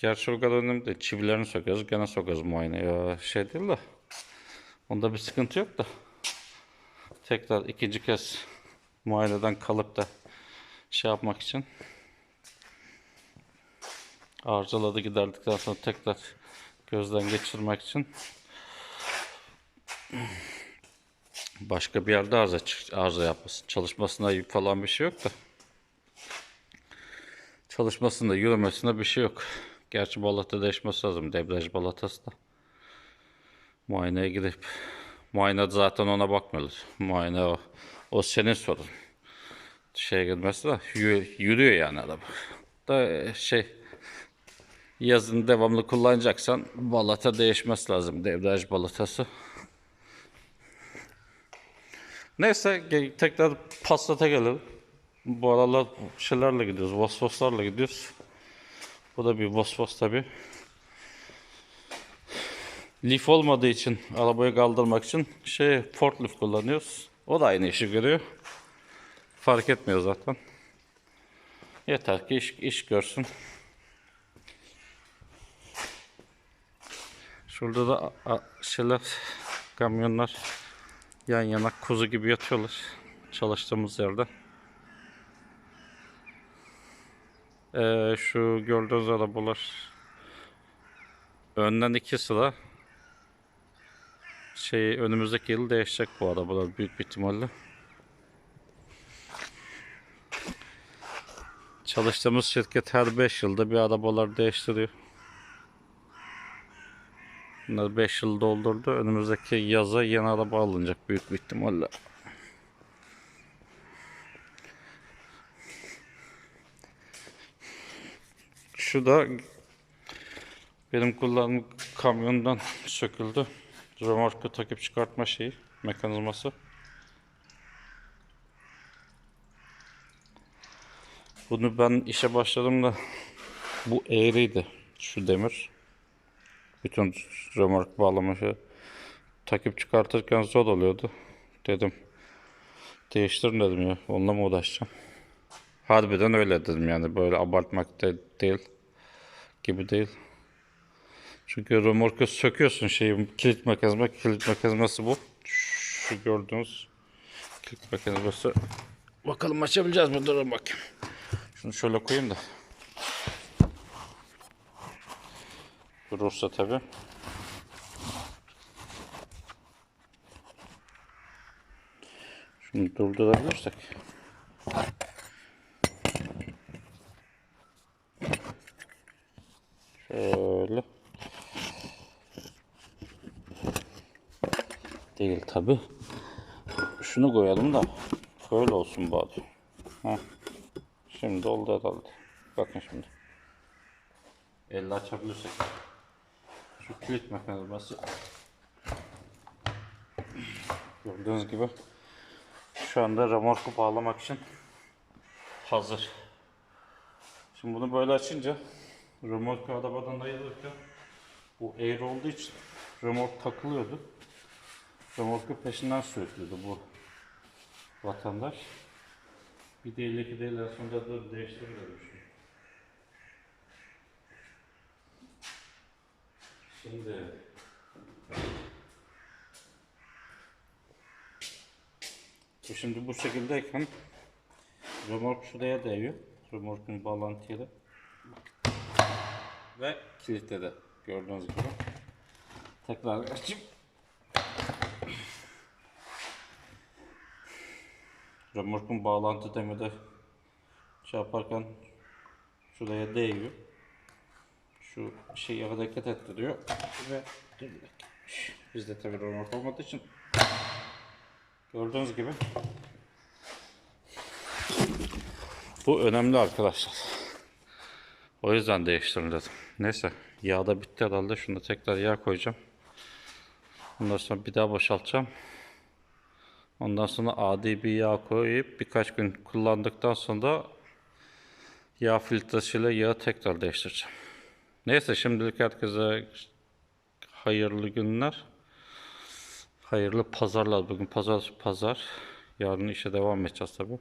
Gerçi o kadar önemli değil. Çivilerini sökeriz, gene sokarız muayeneye. Ya şey değil de. Onda bir sıkıntı yok da. Tekrar ikinci kez muayeneden kalıp da şey yapmak için arızaladı giderdikten sonra tekrar gözden geçirmek için başka bir yerde arıza, arıza yapmasın. Çalışmasına yük falan bir şey yok da. Çalışmasında, yürümesinde bir şey yok. Gerçi balata değişmesi lazım. Debriyaj balatası da. Muayeneye gidip muayene zaten ona bakmıyorlar. Muayene o. O senin sorun. Şeye girmesi de yürü- yürüyor yani araba. Da e, şey yazın devamlı kullanacaksan balata değişmesi lazım. Debriyaj balatası. Neyse tekrar Passat'a gelelim. Bu aralar şeylerle gidiyoruz. Vosvoslarla gidiyoruz. Bu da bir Vosvos tabi. Lif olmadığı için arabayı kaldırmak için şey forklift kullanıyoruz. O da aynı işi görüyor. Fark etmiyor zaten. Yeter ki iş, iş görsün. Şurada da şeyler kamyonlar yan yana kuzu gibi yatıyorlar çalıştığımız yerde. Ee, şu gördüğünüz arabalar önden iki sıra şey önümüzdeki yıl değişecek bu arabalar büyük bir ihtimalle. Çalıştığımız şirket her 5 yılda bir arabalar değiştiriyor. Bunlar 5 yıl doldurdu. Önümüzdeki yaza yeni araba alınacak büyük bir ihtimalle. Şu da benim kullandığım kamyondan söküldü. Römorku takıp çıkartma şeyi, mekanizması. Bunu ben işe başladığımda bu eğriydi şu demir. Bütün römork bağlama şey. Takıp çıkartırken zor oluyordu. Dedim değiştirin dedim ya. Onunla mı uğraşacağım? Harbiden öyle dedim yani böyle abartmak da değil gibi değil. Çünkü römorku söküyorsun şeyi kilit mekanizma kilit mekanizması bu. Şu gördüğünüz kilit mekanizması. Bakalım açabileceğiz mi? Durun bakayım. Şunu şöyle koyayım da. Durursa tabi. Şunu durdurabilirsek. Şöyle. Değil tabi. Şunu koyalım da böyle olsun bari. Heh. Şimdi oldu herhalde. Bakın şimdi. Elle açabilirsek. Şu kilit mekanizması. Gördüğünüz gibi şu anda remorku bağlamak için hazır. Şimdi bunu böyle açınca remorku arabadan ayırırken bu eğri olduğu için remork takılıyordu. Remorku peşinden sürüklüyordu bu vatandaş. Bir değil iki değil en sonunda da değiştirelim şimdi. Şimdi bu şimdi bu şekildeyken remork şuraya değiyor. Remorkun bağlantı yeri. Ve kilitledi. Gördüğünüz gibi. Tekrar açayım. Remorkun bağlantı demiri şey yaparken şuraya değiyor. Şu şeyi hareket ettiriyor ve. Bizde tabii remork olmadığı için gördüğünüz gibi bu önemli arkadaşlar. O yüzden değiştirin dedim. Neyse yağ da bitti herhalde. Şunu tekrar yağ koyacağım. Ondan sonra bir daha boşaltacağım. Ondan sonra adi bir yağ koyup birkaç gün kullandıktan sonra yağ filtresiyle yağı tekrar değiştireceğim. Neyse şimdilik herkese hayırlı günler. Hayırlı pazarlar. Bugün pazar pazar. Yarın işe devam edeceğiz tabii.